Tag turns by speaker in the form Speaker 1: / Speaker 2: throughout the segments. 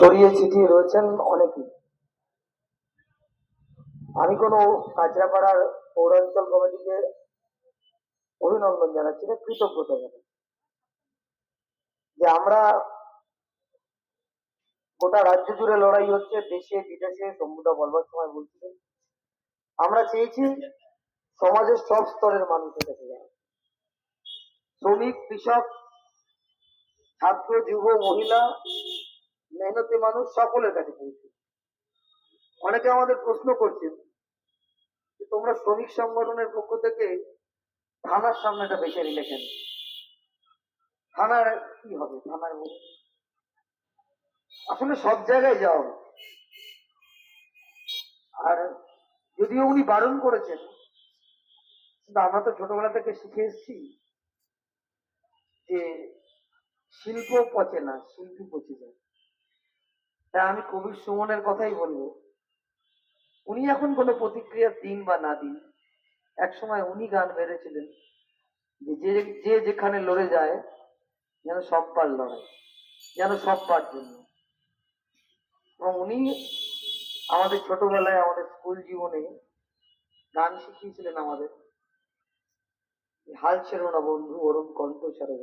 Speaker 1: ছড়িয়ে ছিটিয়ে রয়েছেন অনেকেই। আমি কোনো কাঁচরাপাড়ার পৌরাঞ্চল কমিটিকে অভিনন্দন জানাচ্ছি না কৃতজ্ঞতা জানাচ্ছি। যে আমরা গোটা রাজ্য জুড়ে লড়াই হচ্ছে, দেশে, বিদেশে সম্ভুতা বলবার সময় বলছিলেন আমরা চেয়েছি সমাজের সব স্তরের মানুষের কাছে যাওয়া। শ্রমিক, কৃষক, ছাত্র, যুব, মহিলা মেহনতি মানুষ সকলের কাছে পৌঁছে। অনেকে আমাদের প্রশ্ন করছেন যে, তোমরা শ্রমিক সংগঠনের পক্ষ থেকে থানার সামনেটা বেছে নিলে থানার কি হবে? থানার? আসলে সব জায়গায় যাও আর যদিও উনি বারণ করেছেন, কিন্তু আমরা তো ছোটবেলা থেকে শিখে এসেছি যে শিল্প পচে না, শিল্পী পচে যায়। তাই আমি কবির সুমনের কথাই বলব। উনি এখন কোনো প্রতিক্রিয়া দিন বা না দিন এক সময় উনি গান বেড়েছিলেন যে যে যেখানে লড়ে যায়, যেন সব পার লড়াই, যেন সব পার জন্য। এবং উনি আমাদের ছোটবেলায় আমাদের স্কুল জীবনে গান শিখিয়েছিলেন আমাদের। হাল ছেড়ো না বন্ধু ওরম কণ্ঠ ছেড়ে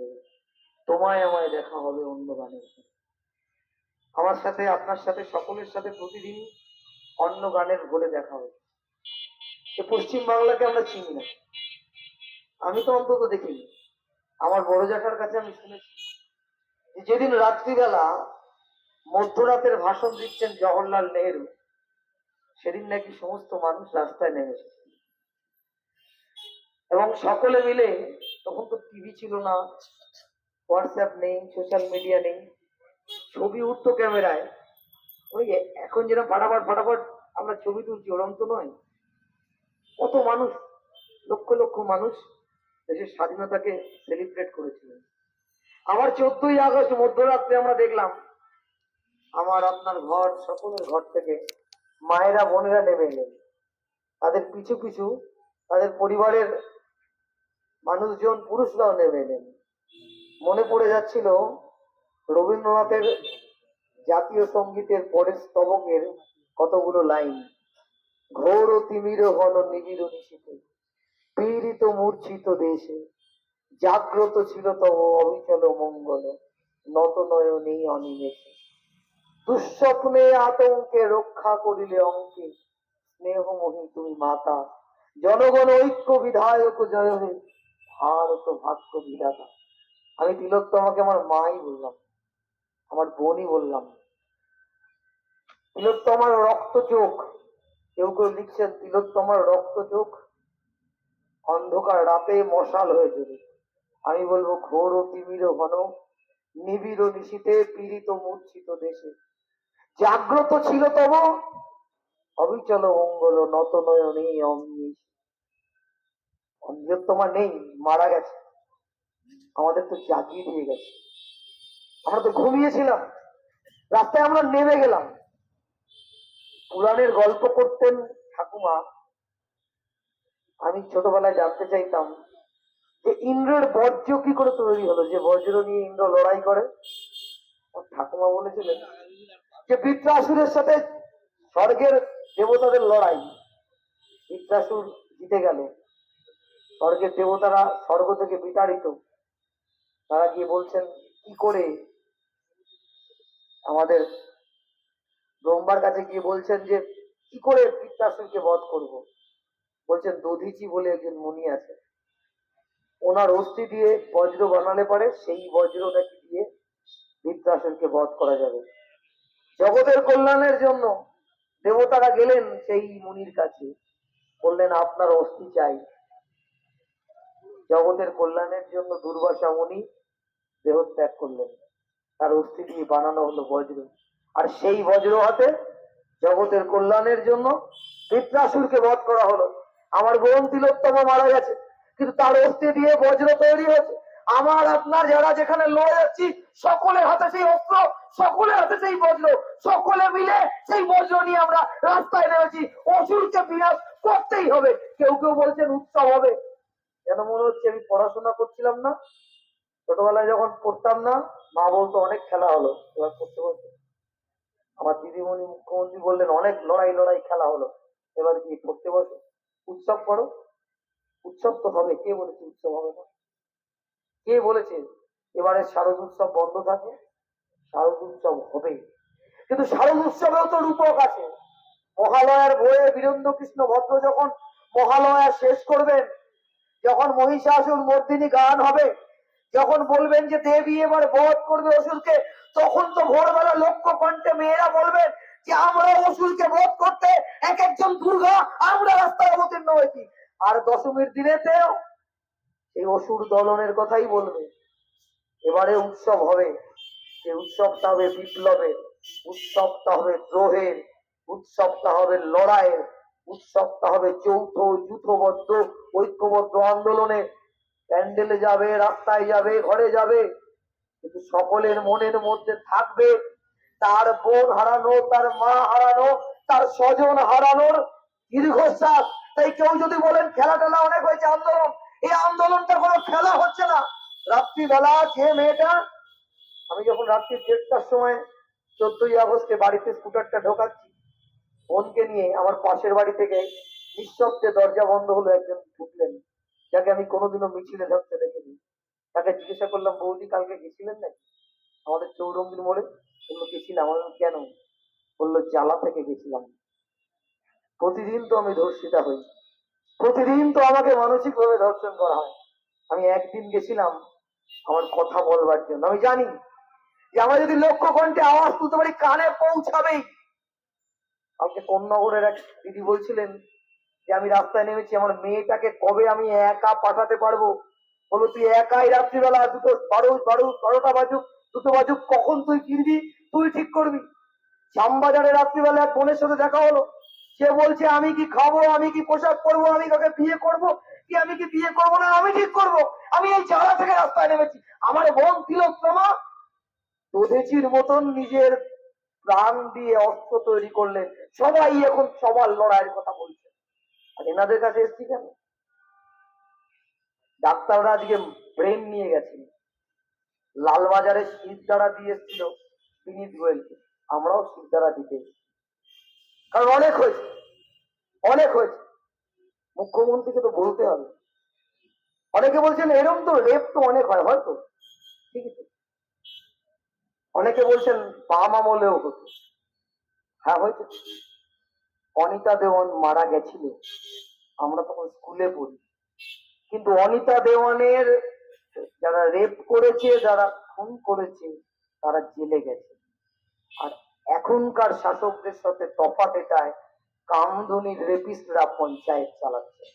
Speaker 1: তোমায় আমায় দেখা হবে অন্য গানের। আমার সাথে, আপনার সাথে, সকলের সাথে প্রতিদিন অন্য গানের ঘরে দেখা হবে পশ্চিম বাংলাকে আমরা চিনি না। আমি তো অন্তত দেখিনি। আমার বড় জ্যাঠার কাছে আমি শুনেছি যেদিন রাত্রিবেলা মধ্যরাতের ভাষণ দিচ্ছেন জওহরলাল নেহেরু, সেদিন নাকি সমস্ত মানুষ রাস্তায় নেমে এসেছে। এবং সকলে মিলে, তখন তো টিভি ছিল না, হোয়াটসঅ্যাপ নেই, সোশ্যাল মিডিয়া নেই ছবি উঠতো ক্যামেরায়। ওই এখন যেরকম ফাটাফাট ফাটাফাট আমরা ছবি তুলছি, ওরম তো নয়। কত মানুষ, লক্ষ লক্ষ মানুষ দেশের স্বাধীনতাকে সেলিব্রেট করেছিলেন আবার চোদ্দই আগস্ট, মধ্যরাত্রে আমরা দেখলাম, আমার, আপনার ঘর, সকলের ঘর থেকে মায়েরা, বোনেরা নেমে এলেন। তাদের পিছু পিছু তাদের পরিবারের মানুষজন, পুরুষরাও নেমে এলেন। মনে পড়ে যাচ্ছিল রবীন্দ্রনাথের জাতীয় সঙ্গীতের পরের স্তবকের কতগুলো লাইন? ঘোর ও তিমির ঘন নিবিড় নিশীতে পীড়িত মূর্ছিত দেশে, জাগ্রত ছিল তব অবিচল মঙ্গল, নত নয়নে অনিমেষে। দুঃস্বপ্নে আতঙ্কে রক্ষা করিলে অঙ্কে স্নেহময়ী তুমি মাতা, জনগণ ঐক্য বিধায়ক জয় হে ভারত ভাগ্য বিধাতা। আমি তিলোত্তমাকে আমার মাই বললাম। আমার বোনই বললাম। তিলোত্তমার রক্ত চোখ। কেউ কেউ লিখছেন, তিলোত্তমার রক্ত চোখ অন্ধকার, রাতে মশাল হয়ে জ্বলে। আমি বলব, ঘোর ও তিমির ঘন, নিবিড় নিশীতে পীড়িত মূর্ছিত দেশে। জাগ্রত ছিল তব, অবিচল মঙ্গল নত নয়নে অমনি তিলোত্তমা নেই, মারা গেছে। আমাদের তো জাগিয়ে দিয়ে গেছে। আমরা তো ঘুমিয়েছিলাম। রাস্তায় আমরা নেমে গেলাম। পুরাণের গল্প করতেন ঠাকুমা। আমি ছোটবেলায় জানতে চাইতাম যে ইন্দ্রের বজ্র কি করে তৈরি হলো? যে বজ্র নিয়ে ইন্দ্র লড়াই করে? ঠাকুমা বলেছিলেন যে বৃত্রাসুরের সাথে স্বর্গের দেবতাদের লড়াই। বৃত্রাসুর জিতে গেল স্বর্গের দেবতারা স্বর্গ থেকে বিতাড়িত। তারা গিয়ে বলছেন, কি করে আমাদের ব্রহ্মার কাছে গিয়ে বলছেন যে, কি করে বৃত্তাসুরকে বধ করব? বলছেন, দধিচি বলে একজন মুনি আছে। ওনার অস্থি দিয়ে বজ্র বানালে পারে সেই বজ্র নাকি দিয়ে বৃত্তাসুরকে বধ করা যাবে। জগতের কল্যাণের জন্য দেবতারা গেলেন সেই মুনির কাছে। বললেন, আপনার অস্থি চাই। জগতের কল্যাণের জন্য দুর্বাসা মুনি দেহত্যাগ করলেন। তার অস্থি দিয়ে বানানো হলো বজ্র। আর সেই বজ্র হাতে জগতের কল্যাণের জন্য বৃত্রাসুরকে বধ করা হলো। আমার বোন তিলোত্তমা মারা গেছে, কিন্তু তার অস্থি দিয়ে বজ্র তৈরি হয়েছে। আমার, আপনার যারা যেখানে লড়ে যাচ্ছি, সকলের হাতে সেই অস্ত্র, সকলের হাতে সেই বজ্র, সকলে মিলে সেই বজ্র নিয়ে আমরা রাস্তায় নেমেছি। অসুরকে বিনাশ করতেই হবে। কেউ কেউ বলছেন উৎসব হবে। যেন মনে হচ্ছে আমি পড়াশোনা করছিলাম না? ছোটবেলায় যখন পড়তাম না, মা বলতো, অনেক খেলা হলো। এবার পড়তে পড়তে আমার দিদিমণি মুখ্যমন্ত্রী বললেন, অনেক লড়াই লড়াই খেলা হলো। এবার কি পড়তে বসো। উৎসব করো। উৎসব তো হবে, কে বলেছে উৎসব হবে না? কে বলেছে এবারে শারদ উৎসব বন্ধ থাকে? শারদ উৎসব হবে কিন্তু শারদ উৎসবেও তো রূপক আছে। মহালয়ার ভোরে বীরেন্দ্র কৃষ্ণ ভদ্র যখন মহালয়া শেষ করবেন, যখন মহিষাসুর মর্দিনী গান হবে যখন বলবেন যে দেবী এবার বধ করবে অসুরকে, তখন তো ভোরবেলা লক্ষ কণ্ঠে মেয়েরা বলবেন যে আমরা অসুরকে বধ করতে এক একজন দুর্গা, আমরা রাস্তায় অবতীর্ণ হয়েছি। আর দশমীর দিনেতেও এই অসুর দলনের কথাই বলবে। এবারে উৎসব হবে। সেই উৎসবটা হবে বিপ্লবের, উৎসবটা হবে দ্রোহের, উৎসবটা হবে লড়াইয়ের, উৎসবটা হবে যৌথ যুথবদ্ধ ঐক্যবদ্ধ আন্দোলনে প্যান্ডেলে যাবে, রাস্তায় যাবে, ঘরে যাবে। কিন্তু সকলের মনের মধ্যে থাকবে, তার বোন হারানো, তার মা হারানো, তার স্বজন হারানোর দীর্ঘশ্বাস। তাই কেউ যদি বলেন খেলা টেলা অনেক হয়েছে, আন্দোলন, এই আন্দোলনটা কোনো খেলা হচ্ছে না। রাত্রিবেলা যে মেয়েটা, আমি যখন রাত্রি দেড়টার সময় চোদ্দই আগস্টে বাড়িতে স্কুটারটা ঢোকাচ্ছি, বোনকে নিয়ে আমার পাশের বাড়ি থেকে নিঃশব্দে দরজা বন্ধ হলো, একজন ঢুকলেন। যাকে আমি কোনোদিনও মিছিলে ধরতে দেখিনি। তাকে জিজ্ঞাসা করলাম, বৌদি, কালকে গেছিলেন নাকি? আমাদের চৌরঙ্গির মোড়ে? বলল, গেছিলাম। আমি কেন? বলল, জ্বালা থেকে গেছিলাম। প্রতিদিন তো আমি ধর্ষিতা হই। প্রতিদিন তো আমাকে মানসিক ভাবে ধর্ষণ করা হয়। আমি একদিন গেছিলাম আমার কথা বলবার জন্য। আমি জানি যে আমার যদি লক্ষ্য কণ্ঠে আওয়াজ তুলতে পারি, কানে পৌঁছাবেই। আমাকে কন্যাগরের এক দিদি বলছিলেন যে আমি রাস্তায় নেমেছি, আমার মেয়েটাকে কবে আমি একা পাঠাতে পারব? বলো, তুই একাই রাত্রিবেলা দুটো বারো বারো, বারোটা বাজুক, দুটো বাজুক, কখন তুই ফিরবি? তুই ঠিক করবি। শ্যামবাজারে রাত্রিবেলা এক বোনের সাথে দেখা হলো। সে বলছে, আমি কি খাব? আমি কি পোশাক পরবো? আমি কাকে বিয়ে করব? কি আমি কি বিয়ে করব না? আমি ঠিক করব? আমি এই জায়গা থেকে রাস্তায় নেমেছি। আমার বোন তিলোত্তমা দধেচির মতন নিজের প্রাণ দিয়ে অস্ত্র তৈরি করলেন। সবাই এখন সবার লড়াইয়ের কথা বলছে। এনাদের কাছে এসছি কেন? ডাক্তাররা আজকে ব্রেন নিয়ে গেছেন। লালবাজারে শিরদাঁড়া দিয়ে এসেছিল বিনীত গোয়েলকে। আমরাও শিরদাঁড়া দিতে এসেছি। কারণ অনেক হয়েছে। অনেক হয়েছে। মুখ্যমন্ত্রীকে তো বলতে হবে। অনেকে বলছেন এরকম তো রেপ তো অনেক হয়, হয়তো। ঠিক আছে অনেকে বলছেন বাম আমলেও হতো। হ্যাঁ হয়তো অনিতা দেওয়ান মারা গেছিল। আমরা তখন স্কুলে পড়ি। কিন্তু অনিতা দেওয়ানের যারা রেপ করেছে, যারা খুন করেছে, তারা জেলে গেছে। আর এখনকার শাসকদের সাথে তফাৎ এটায় কামধুনির রেপিস্টরা পঞ্চায়েত চালাচ্ছে।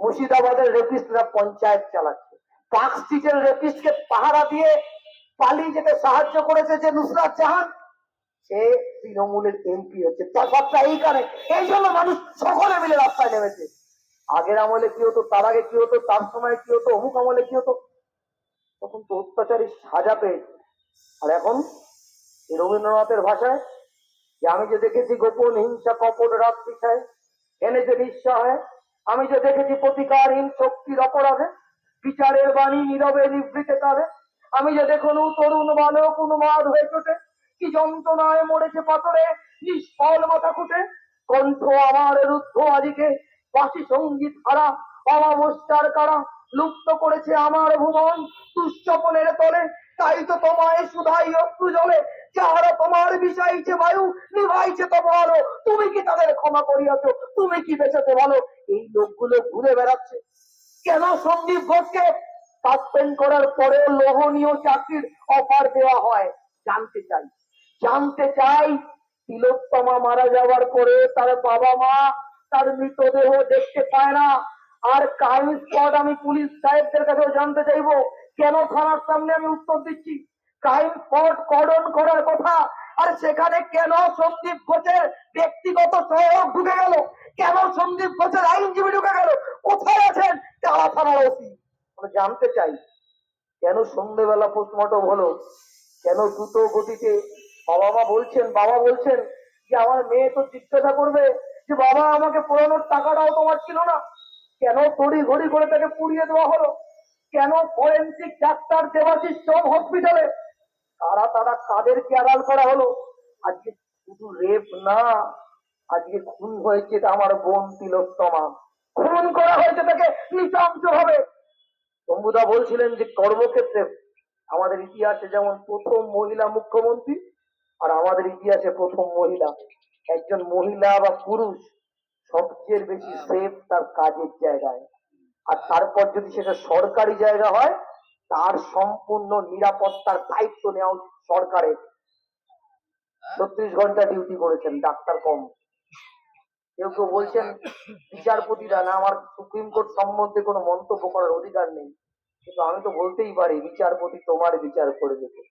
Speaker 1: মুর্শিদাবাদের রেপিস্টরা পঞ্চায়েত চালাচ্ছে। পার্ক স্ট্রিটের রেপিস্টকে পাহারা দিয়ে পালিয়ে যেতে সাহায্য করেছে যে নুসরাত জাহান। সে তৃণমূলের এমপি হচ্ছে? তফাৎটা এইখানে। এই জন্য মানুষ সকলে মিলে রাস্তায় নেমেছে। আগের আমলে কি হতো, তার আগে কি হতো, তার সময় কি হতো, অমুক আমলে কি হতো? তখন তো অত্যাচারী সাজা পেয়েছে আর এখন রবীন্দ্রনাথের ভাষায় যে আমি যে দেখেছি গোপন হিংসা, কপট রাত পিছায় এনেছে নিঃসহায় আমি যে দেখেছি প্রতিকারহীন শক্তির অপরাধে, বিচারের বাণী নীরবে নিভৃতে তারে, আমি যে দেখুন তরুণ বালক উন্মাদ হয়ে চোটে কি যন্ত্রণায় মরেছে পাথরে, নিষ্ফল মাথা খুঁটে। কণ্ঠ আমার রুদ্ধ আদিকে বাসি সংগীত হারা, অমাবস্যার কারা লুপ্ত করেছে আমার ভুবন দুশ্চপনের তলে। তাই তো তোমায় সুধাই অশ্রু জলে, যাহারা তোমার বিষাইছে বায়ু, নিভাইছে তোমার তুমি কি তাদের ক্ষমা করিয়াছ? তুমি কি বেঁচেছে বলো এই লোকগুলো ঘুরে বেড়াচ্ছে। কেন সন্দীপ ঘোষকে সাসপেন্ড করার পরে লোহনীয় চাকরির অফার দেওয়া হয়? জানতে চাই। জানতে চাই, তিলোত্তমা মারা যাওয়ার পরে তার বাবা মা তার মৃতদেহ দেখতে পায় না। আর স্পট আমি পুলিশ সাহেবদের কাছেও জানতে চাইব, কেন থানার সামনে আমি উত্তর দিচ্ছি? ক্রাইম স্পট কর্ডন করার কথা, আর সেখানে কেন সন্দীপ ঘোষের ব্যক্তিগত সহায়ক ঢুকে গেল? কেন সন্দীপ ঘোষের আইনজীবী ঢুকে গেল? কোথায় আছেন? টালা থানার ওসি। জানতে চাই, কেন সন্ধ্যেবেলা পোস্টমর্টম হলো? কেন দ্রুত গতিতে বাবা মা বলছেন, বাবা বলছেন যে আমার মেয়ে তো জিজ্ঞাসা করবে যে, বাবা, আমাকে পোড়ানোর টাকাটাও তোমার ছিল না। কেন তড়ি ঘড়ি করে তাকে পুড়িয়ে দেওয়া হলো? কেন ফরেন্সিক ডাক্তার দেবাশিস সব হসপিটালে? তারা তারা কাদেরকে আড়াল করা হলো? আজকে শুধু রেপ না, আজকে খুন হয়েছে আমার বোন তিলোত্তমা খুন করা হয়েছে তাকে নৃশংস ভাবে শম্ভুদা বলছিলেন যে, কর্মক্ষেত্রে আমাদের ইতিহাসে যেমন প্রথম মহিলা মুখ্যমন্ত্রী আর আমাদের ইতিহাসে প্রথম মহিলা, একজন মহিলা বা পুরুষ সবচেয়ে বেশি সেফ তার কাজের জায়গায়। আর তারপর যদি সেটা সরকারি জায়গা হয়, তার সম্পূর্ণ নিরাপত্তার দায়িত্ব নেওয়া সরকারের ছত্রিশ ঘণ্টা ডিউটি করেছেন ডাক্তার কম। কেউ কেউ বলছেন, বিচারপতিরা, না, আমার সুপ্রিম কোর্ট সম্বন্ধে কোনো মন্তব্য করার অধিকার নেই। কিন্তু আমি তো বলতেই পারি, বিচারপতি তোমার বিচার করে দেবে।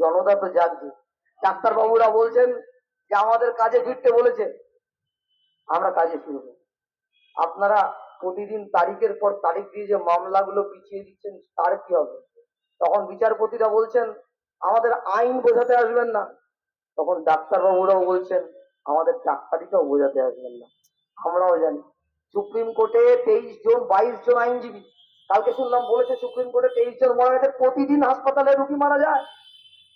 Speaker 1: জনতা তো জানছে। ডাক্তার বাবুরা বলছেন যে আমাদের কাজে ফিরতে বলেছে। আমরা কাজে ফিরব। আপনারা প্রতিদিন তারিখের পর তারিখ দিয়ে যে মামলাগুলো পিছিয়ে দিচ্ছেন, তার কি হবে? তখন বিচারপতিরা বলছেন, আমাদের আইন বোঝাতে আসবেন না। তখন ডাক্তারবাবুরাও বলছেন, আমাদের ডাক্তারিটাও বোঝাতে আসবেন না। আমরাও জানি। সুপ্রিম কোর্টে তেইশ জন, বাইশ জন আইনজীবী। কালকে শুনলাম বলেছে সুপ্রিম কোর্টে তেইশ জন মারা গেছে। প্রতিদিন হাসপাতালে রুগী মারা যায়।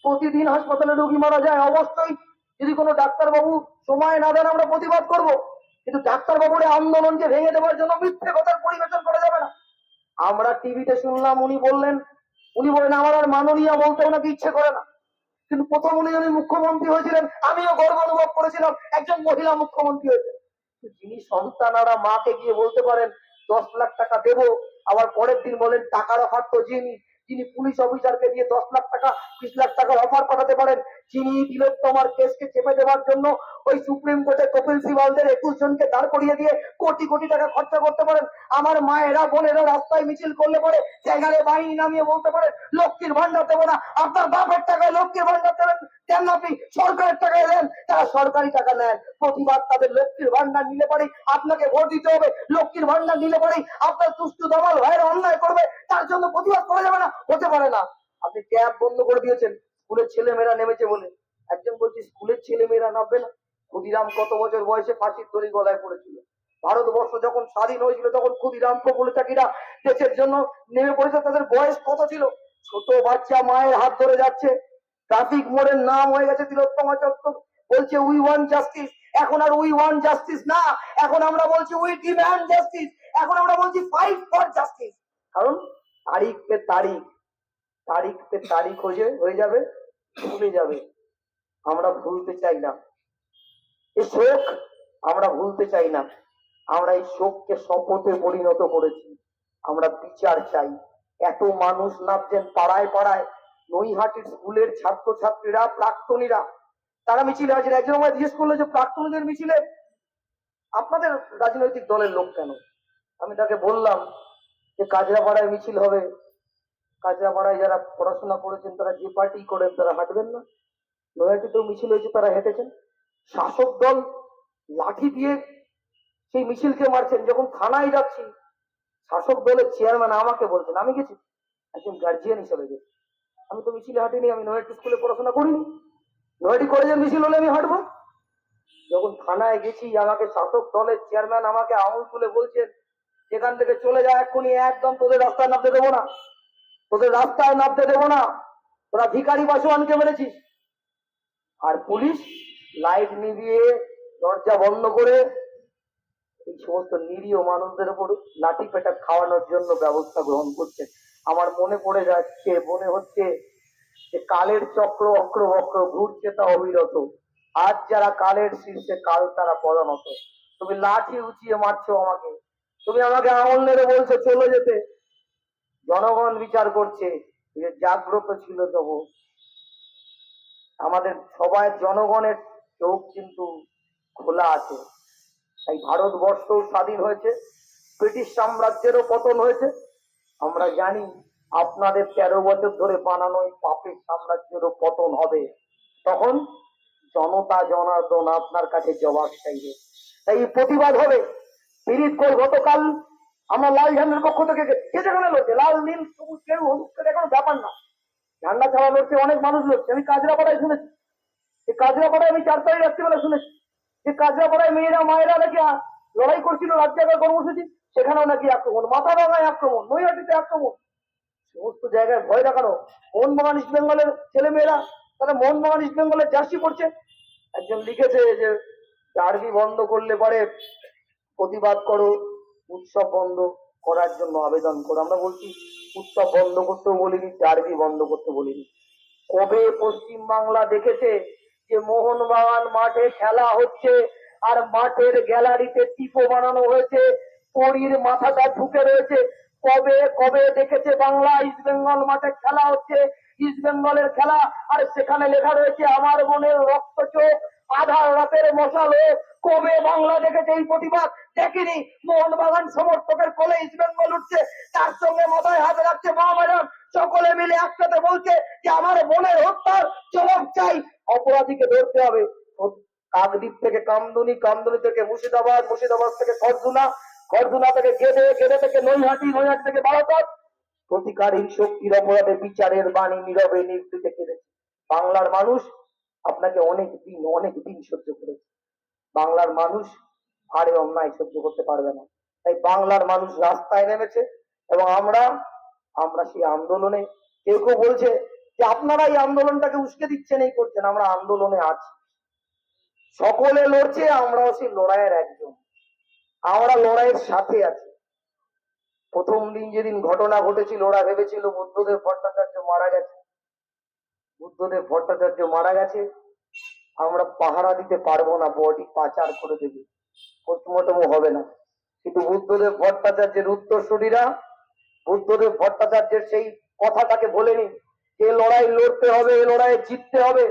Speaker 1: প্রতিদিন হাসপাতালে রোগী মারা যায় অবশ্যই। যদি কোনো ডাক্তারবাবু সময় না দেন, আমরা প্রতিবাদ করব। কিন্তু ডাক্তারবাবুর আন্দোলনকে ভেঙে দেওয়ার জন্য মিথ্যে কথার পরিবেশন করা যাবে না। আমরা টিভিতে শুনলাম, উনি বললেন, উনি বলেন, আমার আর মাননীয় বলতে ওনাকে ইচ্ছে করে না। কিন্তু প্রথম উনি উনি মুখ্যমন্ত্রী হয়েছিলেন, আমিও গর্ব অনুভব করেছিলাম, একজন মহিলা মুখ্যমন্ত্রী হয়েছে। যিনি সন্তানারা মাকে গিয়ে বলতে পারেন, দশ লাখ টাকা দেবো। আবার পরের দিন বলেন, টাকার অফার তো যিনি যিনি পুলিশ অফিসারকে দিয়ে দশ লাখ টাকা, বিশ লাখ টাকার অফার পাঠাতে পারেন। যিনি তিলোত্তমার কেসকে চেপে দেওয়ার জন্য ওই সুপ্রিম কোর্টে কপিল সিবালদের একুশ জনকে দাঁড় করিয়ে দিয়ে কোটি কোটি টাকা খরচা করতে পারেন। আমার মায়েরা, বোনেরা রাস্তায় মিছিল করলে পরে সেখানে বাহিনী নামিয়ে বলতে পারে, লক্ষ্মীর ভান্ডার দেবো না, আপনার বাপের টাকায় লক্ষ্মীর ভান্ডার দেবেন কেন আপনি সরকারের টাকায় দেন। তারা সরকারি টাকা নেন। প্রতিবাদ তাদের লক্ষ্মীর ভান্ডার নিলে পারে আপনাকে ভোট দিতে হবে। লক্ষ্মীর ভান্ডার নিলে পারে আপনার সুস্থ দামাল ভাইয়ের অন্যায় করবে। জন্য প্রতিবাদ করা যাবে না, হতে পারে না। আপনি ট্যাব বন্ধ করে দিয়েছেন, স্কুলের ছেলেমেয়েরা নেমেছে বলে। একজন বলছি, স্কুলের ছেলেমেয়েরা নামবে না? ক্ষুদিরাম কত বছর বয়সে ফাঁসির দড়ি গলায় পড়েছিল। ভারতবর্ষ যখন স্বাধীন হয়েছিল, তখন ক্ষুদিরাম প্রফুল্লচারীরা দেশের জন্য নেমে পড়েছে। তাদের বয়স কত ছিল? ছোট বাচ্চা মায়ের হাত ধরে যাচ্ছে। ট্রাফিক মোড়ের নাম হয়ে গেছে তিলোত্তমা চত্বর বলছে উই ওয়ান জাস্টিস এখন আর উই ওয়ান জাস্টিস না। এখন আমরা বলছি উই ডিম্যান্ড জাস্টিস এখন আমরা বলছি ফাইট ফর জাস্টিস কারণ তারিখ পে তারিখ। তারিখ পে তারিখ হয়ে হয়ে যাবে ভুলে যাবে। আমরা ভুলতে চাই না। এই শোক আমরা ভুলতে চাই না। আমরা এই শোককে শপথে পরিণত করেছি। আমরা বিচার চাই। এত মানুষ নাচছেন পাড়ায় পাড়ায়। নৈহাটির স্কুলের ছাত্রছাত্রীরা, প্রাক্তনীরা। তারা মিছিলে আছে একজন আমায় জিজ্ঞেস করল যে, প্রাক্তনীদের মিছিলে আপনাদের রাজনৈতিক দলের লোক কেন? আমি তাকে বললাম যে কাজরাপাড়ায় মিছিল হবে কাজরাপাড়ায় যারা পড়াশোনা করেছেন, তারা যে পার্টি করেন, তারা হাঁটবেন না। নৈহাটিতেও মিছিল হয়েছে, তারা হেঁটেছেন। শাসক দল লাঠি দিয়ে সেই মিছিলকে মারছেন। যখন থানায় যাচ্ছি, শাসক দলের চেয়ারম্যান আমাকে বলছেন, আমি গেছি, একজন গার্জিয়ান হিসেবে গেছি। আমি তো মিছিলে হাঁটিনি, আমি নৈহাটি স্কুলে পড়াশোনা করিনি। নৈহাটি কলেজের মিছিল হলে আমি হাঁটবো? যখন থানায় গেছি, আমাকে শাসক দলের চেয়ারম্যান আমাকে আঙুল তুলে বলছেন সেখান থেকে চলে যায় এক্ষুনি একদম তোদের রাস্তায় নামতে দেবো না। তোদের রাস্তায় নামতে দেবো না। তোরা ভিখারি বাসওয়ানকে মেরেছিস। আর পুলিশ লাইট নিভিয়ে দরজা বন্ধ করে এই সমস্ত নিরীহ মানুষদের উপর লাঠি পেটা খাওয়ানোর জন্য ব্যবস্থা গ্রহণ করছে। আমার মনে পড়ে যাচ্ছে, মনে হচ্ছে যে কালের চক্র অক্র বক্র ঘুরছে তা অবিরত। আজ যারা কালের শীর্ষে, কাল তারা পদানত তুমি লাঠি উঁচিয়ে মারছো আমাকে। তুমি আমাকে আঙুল নেড়ে বলছো, চলে যেতে। জনগণ বিচার করছে, যে জাগ্রত ছিল তবু। আমাদের সবাই জনগণের চোখ কিন্তু খোলা আছে। তাই ভারতবর্ষ স্বাধীন হয়েছে, ব্রিটিশ সাম্রাজ্যেরও পতন হয়েছে। আমরা জানি আপনাদের তেরো বছর ধরে বানানো এই পাপের সাম্রাজ্যেরও পতন হবে। তখন জনতা জনার্দন আপনার কাছে জবাব চাইবে। তাই প্রতিবাদ হবে। পীড়িত গোল গতকাল আমরা লাল ঝান্ডার পক্ষ থেকে কে যেখানে লড়ছে? লাল, নীল, সবুজ কেউ হলুদ কোনো ব্যাপার না। ঝান্ডা ছাড়া লড়ছে, অনেক মানুষ লড়ছে। আমি কাজরাপাড়ায় শুনেছি। এই কাজরাপাড়ায় আমি চার তারিখ রাত্রিবেলা শুনেছি। যে কাজরাপাড়ায় মেয়েরা, মায়েরা নাকি লড়াই করছিল রাজ্জাকার কর্মসূচি, সেখানেও নাকি আক্রমণ। মাথা ভাঙায় আক্রমণ, নৈহাটিতে আক্রমণ। সমস্ত জায়গায় ভয় দেখানো। মোহনবাগান ইস্ট বেঙ্গলের ছেলে মেয়েরা তারা মোহনবাগান ইস্ট বেঙ্গলের জার্সি পড়ছে একজন লিখেছে যে ডার্বি বন্ধ করলে পরে প্রতিবাদ করো, উৎসব বন্ধ করার জন্য আবেদন করো। আমরা বলছি, উৎসব বন্ধ করতেও বলিনি ডার্বি বন্ধ করতে বলিনি। কবে পশ্চিম বাংলা দেখেছে যে মোহনবাগান মাঠে খেলা হচ্ছে আর মাঠের গ্যালারিতে টিপো বানানো হয়েছে, পরীর মাথাটা ঢুকে রয়েছে। কবে কবে দেখেছে বাংলা ইস্ট বেঙ্গল মাঠে খেলা হচ্ছে? ইস্ট বেঙ্গলের খেলা আর সেখানে লেখা রয়েছে, আমার মনের রক্ত চোখ রাতের মশালো কবে বাংলা দেখেছে এই প্রতিবাদ? দেখেনি। মোহনবাগান সমর্থকের কোলে ইস্ট বেঙ্গল উঠছে। তার সঙ্গে মাথায় হাত রাখছে মহামেডান সকলে মিলে একসাথে বলছে যে, আমার মনের হত্যার জবাব চাই। অপরাধীকে ধরতে হবে। কাকদ্বীপ থেকে কামদুনি কামদুনি থেকে মুর্শিদাবাদ মুর্শিদাবাদ থেকে খরদুনা খরদুনা থেকে গেদে গেদে থেকে নৈহাটি নৈহাটি থেকে বারাতত প্রতিকারী শক্তির অপরাধে বিচারের বাণী নীরবে নির্বৃতে কেঁদেছে। বাংলার মানুষ আপনাকে অনেক দিন অনেক দিন সহ্য করেছে। বাংলার মানুষ আর অন্যায় সহ্য করতে পারবে না। তাই বাংলার মানুষ রাস্তায় নেমেছে এবং আমরা আমরা সেই আন্দোলনে, কেউ কেউ বলছে যে আপনারা এই আন্দোলনটাকে উস্কে দিচ্ছেন, এই করছেন, আমরা আন্দোলনে আছি। সকলে লড়ছে, আমরাও সেই লড়াইয়ের একজন। আমরা লড়াইয়ের সাথে আছি। প্রথম দিন যেদিন ঘটনা ঘটেছিল, ওরা ভেবেছিল বুদ্ধদেব ভট্টাচার্য মারা গেছে বুদ্ধদেব ভট্টাচার্য মারা গেছে। আমরা পাহারা দিতে পারব না, বডি পাচার করে দেবে। পোস্টমর্টম হবে না। কিন্তু বুদ্ধদেব ভট্টাচার্যের উত্তরসূরিরা বুদ্ধদেব ভট্টাচার্যের সেই কথাটাকে বলেনি এ লড়াই লড়তে হবে, এ লড়াই জিততে হবে।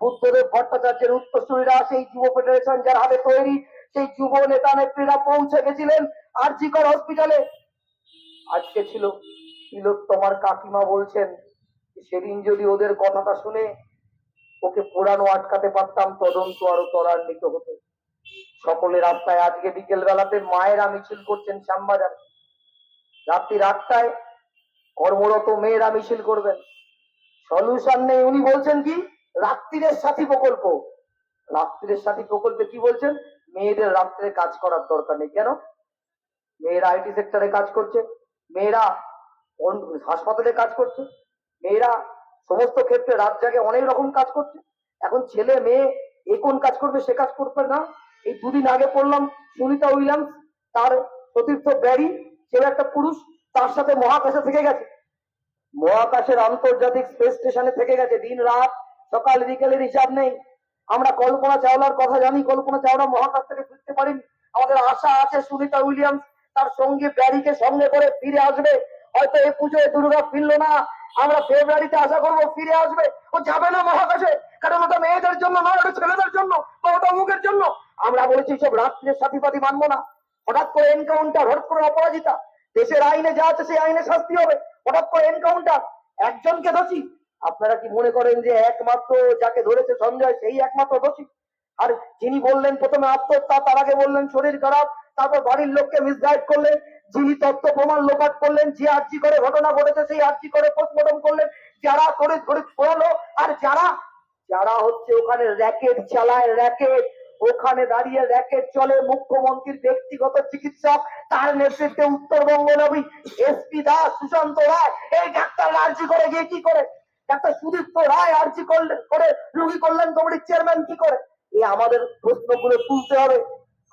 Speaker 1: বুদ্ধদেব ভট্টাচার্যের উত্তরসূরিরা সেই যুব ফেডারেশন যার হাতে তৈরি, সেই যুব নেতা নেত্রীরা পৌঁছে গেছিলেন আর আরজিকর হসপিটালে আজকে ছিল তিলোত্তমার কাকিমা বলছেন সেদিন যদি ওদের কথাটা শুনে ওকে পোড়ানো, আটকাতে পারতাম, তদন্ত আরও ত্বরান্বিত হতো। সকলে রাস্তায় আজকে বিকেল বেলাতে মায়েরা মিছিল করছেন শ্যামবাজার। রাত্রি আটটায় কর্মরত মেয়েরা মিছিল করবেন। সলিউশন নেই, উনি বলছেন কি? রাত্রিরের সাথী প্রকল্প। রাত্রিরের সাথী প্রকল্পে কি বলছেন? মেয়েদের রাত্রে কাজ করার দরকার নেই। কেন? মেয়েরা আইটি সেক্টরে কাজ করছে। মেয়েরা হাসপাতালে কাজ করছে। মেয়েরা সমস্ত ক্ষেত্রে রাত জাগে অনেক রকম কাজ করছে। এখন ছেলে, মেয়ে, এ কোন কাজ করবে, সে কাজ করবে না। এই দুদিন আগে পড়লাম সুনিতা উইলিয়ামস, তার সতীর্থ ব্যারি, সেও একটা পুরুষ, তার সাথে মহাকাশে থেকে গেছে। মহাকাশের আন্তর্জাতিক স্পেস স্টেশনে থেকে গেছে। দিন, রাত, সকাল, বিকেলের হিসাব নেই। আমরা কল্পনা চাওলার কথা জানি, কল্পনা চাওলা মহাকাশ থেকে ফিরতে পারিনি। আমাদের আশা আছে সুনিতা উইলিয়ামস তার সঙ্গে ব্যারিকে সঙ্গে করে ফিরে আসবে। হয়তো এই পুজোয় দুর্গা ফিরলো না। আমরা ফেব্রুয়ারিতে আশা করব ফিরে আসবে। ও যাবে না মহাকাশে। কারণ ওটা মেয়েদের জন্য নয় ওটা ছেলেদের জন্য ওটা অমুকের জন্য। আমরা বলেছি, সব রাত্রির সাথীপাতি মানবো না। হঠাৎ করে এনকাউন্টার হঠাৎ করে অপরাজিতা। দেশের আইনে যা আছে, সেই আইনে শাস্তি হবে। হঠাৎ করে এনকাউন্টার একজনকে দোষী। আপনারা কি মনে করেন যে একমাত্র যাকে ধরেছে সঞ্জয়, সেই একমাত্র দোষী? আর যিনি বললেন প্রথমে আত্মহত্যা, তার আগে বললেন শরীর খারাপ, তারপর বাড়ির লোককে মিসগাইড করলেন। যিনি তথ্য প্রমাণ লোপাট করলেন, যে আর্জি করে ঘটনা ঘটেছে, সেই আর্জি করে পোস্টমর্টম করলেন। যারা করে ধরে পড়ালো আর যারা যারা হচ্ছে ওখানে র্যাকেট চালায় র্যাকেট ওখানে দাঁড়িয়ে র্যাকেট চলে, মুখ্যমন্ত্রীর ব্যক্তিগত চিকিৎসক, তার নেতৃত্বে উত্তরবঙ্গ নবী এসপি দাস, সুশান্ত রায়, এই ডাক্তার আর্জি করে গিয়ে কি করে? ডাক্তার সুদীপ্ত রায় আর্জি করলেন করে রুগী কল্যাণ কমিটির চেয়ারম্যান কি করে? এই আমাদের প্রশ্নগুলো তুলতে হবে।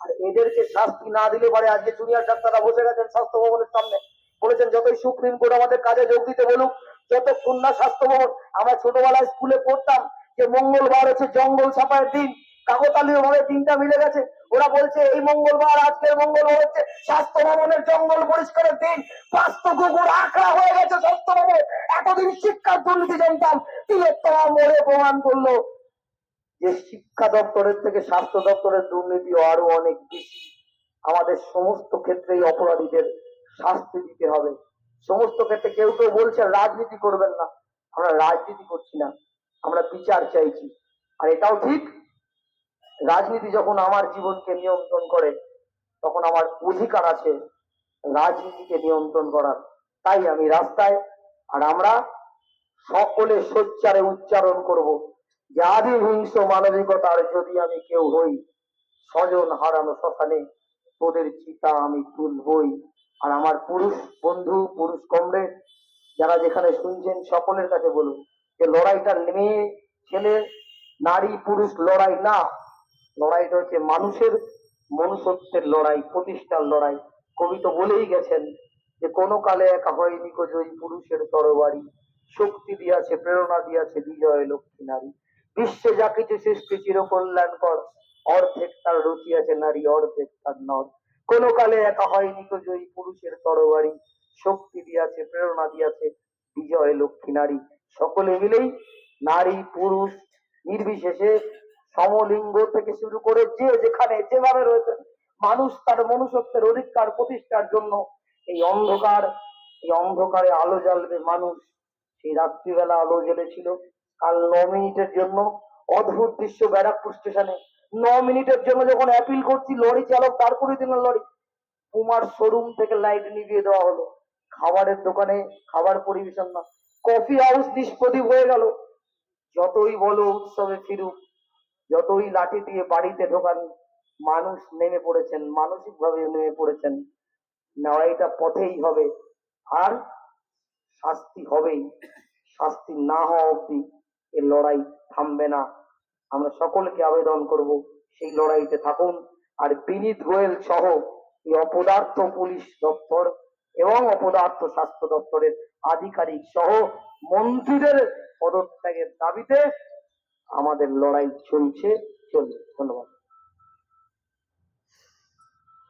Speaker 1: আর এদেরকে শাস্তি না দিলে পরে আজকে জুনিয়র ডাক্তাররা বসে গেছেন স্বাস্থ্য ভবনের সামনে। বলেছেন, যতই সুপ্রিম কোর্ট আমাদের কাজে যোগ দিতে বলুক যতক্ষণ না স্বাস্থ্য ভবন, আমরা ছোটবেলায় স্কুলে পড়তাম যে মঙ্গলবার হচ্ছে জঙ্গল সাফাইয়ের দিন কাকতালীয় ভাবে দিনটা মিলে গেছে। ওরা বলছে, এই মঙ্গলবার, আজকের মঙ্গলবার হচ্ছে স্বাস্থ্য ভবনের জঙ্গল পরিষ্কারের দিন। স্বাস্থ্য কুকুর আঁকড়া হয়ে গেছে স্বাস্থ্য ভবন। এতদিন শিক্ষার দুর্নীতি জানতাম, তিলোত্তমা মোড়ে প্রমাণ করল যে শিক্ষা দপ্তরের থেকে স্বাস্থ্য দপ্তরের দুর্নীতি আরও অনেক বেশি। আমাদের সমস্ত ক্ষেত্রেই অপরাধীদের শাস্তি দিতে হবে। সমস্ত ক্ষেত্রে কেউ কেউ বলছে, রাজনীতি করবেন না। আমরা রাজনীতি করছি না। আমরা বিচার চাইছি। আর এটাও ঠিক, রাজনীতি যখন আমার জীবনকে নিয়ন্ত্রণ করে, তখন আমার অধিকার আছে রাজনীতিকে নিয়ন্ত্রণ করার। তাই আমি রাস্তায়, আর আমরা সকলে সোচ্চারে উচ্চারণ করব। যে আদি হিংস মানবিকতার যদি আমি কেউ হই, স্বজন হারানো শ্মশানে তোদের চিতা আমি তুলবই। আর আমার পুরুষ বন্ধু, পুরুষ কমরেড, যারা যেখানে শুনছেন সকলের কাছে বলুন যে লড়াইটা মেয়ে ছেলে নারী পুরুষ লড়াই না। লড়াইটা হচ্ছে মানুষের মনুষ্যত্বের লড়াই, প্রতিষ্ঠার লড়াই। কবি তো বলেই গেছেন যে কোনো কালে একা হয়নি কো জয়ী পুরুষের তরবারি। শক্তি দিয়াছে, প্রেরণা দিয়াছে বিজয় লক্ষ্মী নারী। বিশ্বে যা কিছু সৃষ্টি চির কল্যাণকর অর্ধেক তার রুচি আছে নারী, অর্ধেক তার নর। কোনো কালে একা হয়নি জয়ী পুরুষের তরবারি। শক্তি দিয়াছে, প্রেরণা দিয়াছে বিজয় লক্ষ্মী নারী। সকলে মিলেই নারী, পুরুষ, নির্বিশেষে সমলিঙ্গ থেকে শুরু করে যে যেখানে যেভাবে রয়েছে, মানুষ তার মনুষ্যত্বের অধিকার প্রতিষ্ঠার জন্য এই অন্ধকার, এই অন্ধকারে আলো জ্বালবে মানুষ। সেই রাত্রিবেলা আলো জ্বলেছিল। কাল ন মিনিটের জন্য অদ্ভুত দৃশ্য ব্যারাকপুর স্টেশনে। ন মিনিটের জন্য যখন অ্যাপিল করছি, লরি চালক দাঁড় করে লরি। পুমার শোরুম থেকে লাইট নিভিয়ে দেওয়া হলো। খাবারের দোকানে খাবার পরিবেশন না। কফি হাউস নিষ্পদীপ হয়ে গেল। যতই বলো উৎসবে ফিরুক, যতই লাঠি দিয়ে বাড়িতে ঢোকান, মানুষ নেমে পড়েছেন মানসিক ভাবে নেমে পড়েছেন। লড়াইটা পথেই হবে। আর শাস্তি হবেই। শাস্তি না হওয়া অব্দি এ লড়াই থামবে না। আমরা সকলকে আবেদন করব, সেই লড়াইতে থাকুন। আর বিনীত গোয়েল সহ এই অপদার্থ পুলিশ দপ্তর এবং অপদার্থ স্বাস্থ্য দপ্তরের আধিকারিক সহ মন্ত্রীদের পদত্যাগের দাবিতে আমাদের লড়াই চলছে। চলবে ধন্যবাদ।